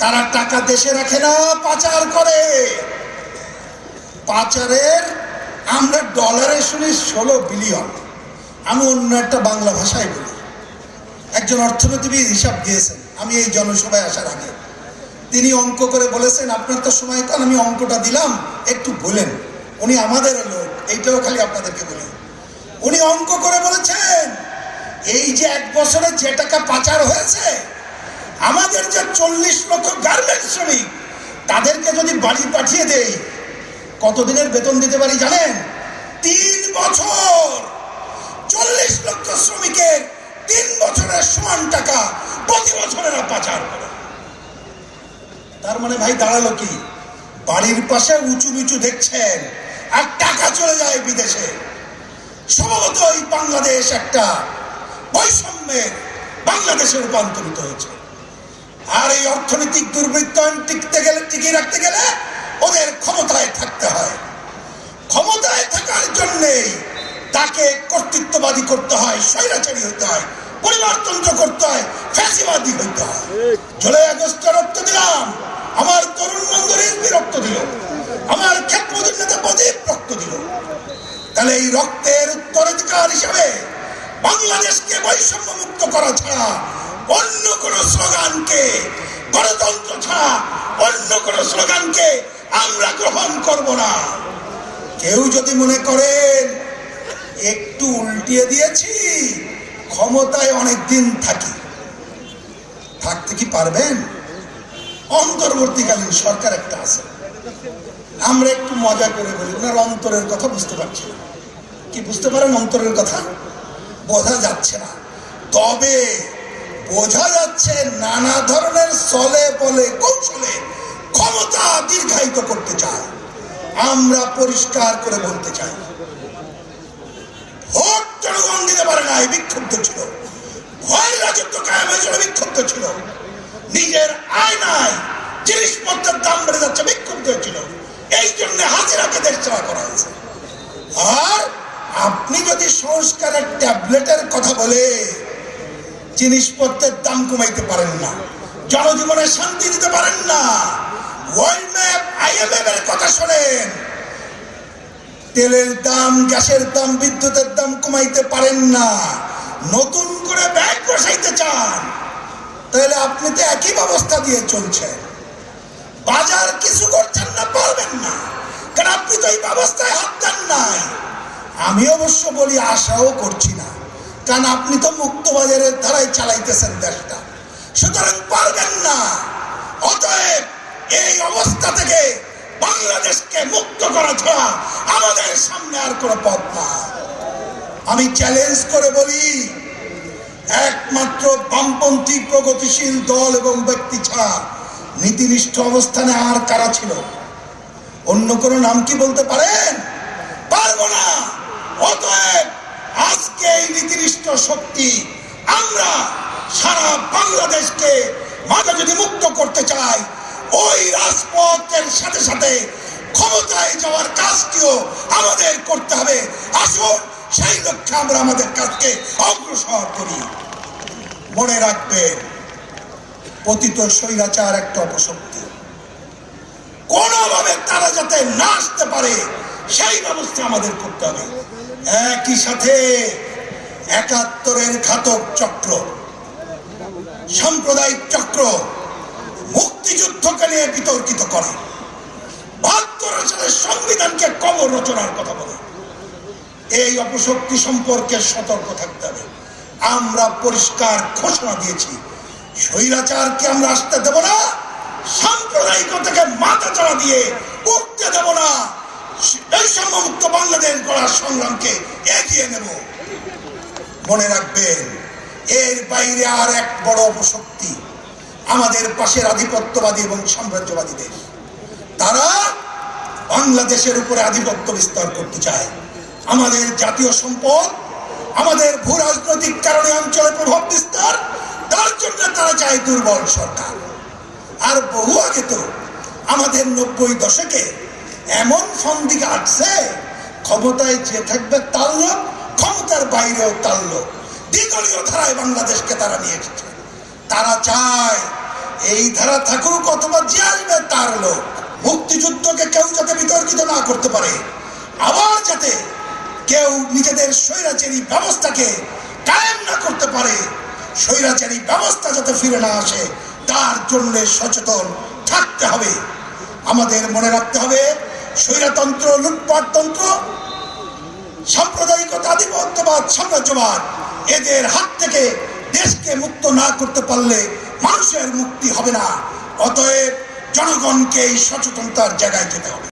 তারা টাকা দেশে রাখে না, পাচার করে। পাচারের, আমরা ডলারে শুনি ষোলো বিলিয়ন। আমি অন্য একটা বাংলা ভাষায় বলি। একজন অর্থনীতিবিদ হিসাব দিয়েছেন, আমি এই জনসভায় আসার আগে। তিনি অঙ্ক করে বলেছেন, আপনার তো সময় কম, আমি অঙ্কটা দিলাম, একটু বলেন। উনি আমাদের লোক, এইটাও খালি আপনাদেরকে বলি। উনি অঙ্ক করে বলেছেন, এই যে এক বছরে যে টাকা পাচার হয়েছে আমাদের যে চল্লিশ লক্ষ গার্মেন্টস শ্রমিক, তাদেরকে যদি বাড়ি পাঠিয়ে দেই, কতদিনের বেতন দিতে পারি জানেন? তিন বছর। চল্লিশ লক্ষ শ্রমিকের তিন বছরের সমান টাকা প্রতি বছরের পাচার করে। তার মানে ভাই দাঁড়াল কি? বাড়ির পাশে উঁচু নিচু দেখছেন আর টাকা চলে যায় বিদেশে। সম্ভবত এই বাংলাদেশ একটা বৈষম্যের বাংলাদেশে রূপান্তরিত হয়েছে। আর এই অর্থনৈতিক দুর্বৃত্তায়ন টিকতে গেলে, টিকিয়ে রাখতে গেলে ওদের ক্ষমতায় থাকতে হয়। ক্ষমতায় থাকার জন্যেই তাকে কর্তৃত্ববাদী করতে হয়, স্বৈরাচারী হতে হয়, পরিবারতন্ত্র করতে হয়, ফ্যাসিবাদী হইতে হয়। জুলাই আগস্টে রক্ত দিলাম, আমার তরুণ বন্ধু রিজভি রক্ত দিল, আমার ক্ষেত্রমজুর নেতা প্রদীপ রক্ত দিল। তাহলে এই রক্তের উত্তরাধিকার হিসাবে বাংলাদেশকে বৈষম্য মুক্ত করা ছাড়া অন্য কোন স্লোগানকে, গণতন্ত্র ছাড়া অন্য কোন স্লোগানকে আমরা গ্রহণ করব না। কেউ যদি মনে করেন, একটু উল্টিয়ে দিয়েছি, ক্ষমতায় অনেক দিন থাকি। থাকতে কি পারবেন? অন্তর্বর্তীকালীন সরকার একটা আছে। আমরা একটু মজা করে বলি, ওনার অন্তরের কথা বুঝতে পারছি না। কি বুঝতে পারেন অন্তরের কথা? বোঝা যাচ্ছে না। তবে বোঝা যাচ্ছে নানা ধরনের চলে বলে কৌশলে ক্ষমতা দীর্ঘায়িত করতে চায়। আমরা পরিষ্কার করে বলতে চাই, ভোট জনগণ দিতে পারে নাই, বিক্ষুব্ধ ছিল। ভয় রাজত্ব কায়েম হয়েছিল, বিক্ষুব্ধ ছিল। নিজের আয় নাই জিনিসপত্রের দাম বেড়ে যাচ্ছে, বিক্ষুব্ধ ছিল। এই জন্য হাজিরাকে দেশ সেবা করা হয়েছে। আর আপনি যদি সংস্কারের ট্যাবলেটের কথা বলে জিনিসপত্রের দাম কমাইতে পারেন না। জনজীবনে শান্তি দিতে পারেন না। ওয়ার্ল্ড ম্যাপ কথা শোনেন। তেলের দাম, গ্যাসের দাম, বিদ্যুতের দাম কমাইতে পারেন না। নতুন করে ব্যাগ বসাইতে চান। তাহলে আপনি তো একই ব্যবস্থা দিয়ে চলছেন। বাজার কিছু করছেন না, পারবেন না। কারণ আপনি তো এই ব্যবস্থায় হাত দেন নাই। আমি অবশ্য বলি, আশাও করছি না। কারণ আপনি তো মুক্ত বাজারের ধারাই চালাইতেছেন দেশটা। সুতরাং পারবেন না। অতএব এই অবস্থা থেকে বাংলাদেশকে মুক্ত করা ছাড়া আমাদের সামনে আর কোনো পথ না আমি চ্যালেঞ্জ করে বলি, একমাত্র বামপন্থী প্রগতিশীল দল এবং ব্যক্তি ছাড়া নীতিনিষ্ঠ অবস্থানে আর কারা ছিল? অন্য কোনো নাম কি বলতে পারেন? পারব না। অতএব এই নীতিনিষ্ঠ শক্তি আমরা সারা বাংলাদেশকে মাথা যদি মুক্ত করতে চাই, ওই রাজপথের সাথে সাথে ক্ষমতায় যাওয়ার কাজটিও আমাদের করতে হবে। আসুন, সেই লক্ষ্যে আমরা আমাদের কাজকে অগ্রসর করি। মনে রাখবেন পতিত স্বৈরাচার একটা অপশক্তি। কোনোভাবে তারা যাতে না আসতে পারে, সেই ব্যবস্থা আমাদের করতে হবে। একই সাথে একাত্তরের ঘাতক চক্র, সাম্প্রদায়িক চক্র মুক্তিযুদ্ধকে নিয়ে বিতর্কিত করে। বাহাত্তর সালের সংবিধানকে কবর রচনার কথা বলে। এই অপশক্তি সম্পর্কে সতর্ক থাকতে হবে। আমরা পরিষ্কার ঘোষণা দিয়েছি, স্বৈরাচারকে আমরা আসতে দেব না, সাম্প্রদায়িকতাকে মাথা চাড়া দিয়ে উঠতে দেব না। সম্মুক্ত বাংলাদেশ গড়ার সংগ্রামকে এগিয়ে নেব। মনে রাখবেন, এর বাইরে আর এক বড় অপশক্তি আমাদের পাশের আধিপত্যবাদী এবং সাম্রাজ্যবাদী দেশ। তারা বাংলাদেশের উপরে আধিপত্য বিস্তার করতে চায়। আমাদের জাতীয় সম্পদ, আমাদের ভূ রাজনৈতিক কারণে অঞ্চলে প্রভাব বিস্তার, তার জন্য তারা চায় দুর্বল সরকার। আর বহু আগে তো আমাদের নব্বই দশকে এমন ফন্দি কাটছে ক্ষমতায় যে থাকবে তার লোক, ক্ষমতার বাইরেও তার লোক। দ্বিদলীয় ধারায় বাংলাদেশকে তারা নিয়ে এসেছে। তারা চায় এই ধারা থাকুক অথবা যে আসবে তার লোক। মুক্তিযুদ্ধকে কেউ যাতে বিতর্কিত না করতে পারে, আবার যাতে কেউ নিজেদের স্বৈরাচারী ব্যবস্থাকে কায়েম না করতে পারে, স্বৈরাচারী ব্যবস্থা যাতে ফিরে না আসে, তার জন্য সচেতন থাকতে হবে। আমাদের মনে রাখতে হবে স্বৈরতন্ত্র, লুটপাটতন্ত্র সাম্প্রদায়িকতাধিপত্যবাদ সাম্রাজ্যবাদ, এদের হাত থেকে দেশকে মুক্ত না করতে পারলে মানুষের মুক্তি হবে না। অতএব জনগণকে এই সচেতনতার জায়গায় যেতে হবে।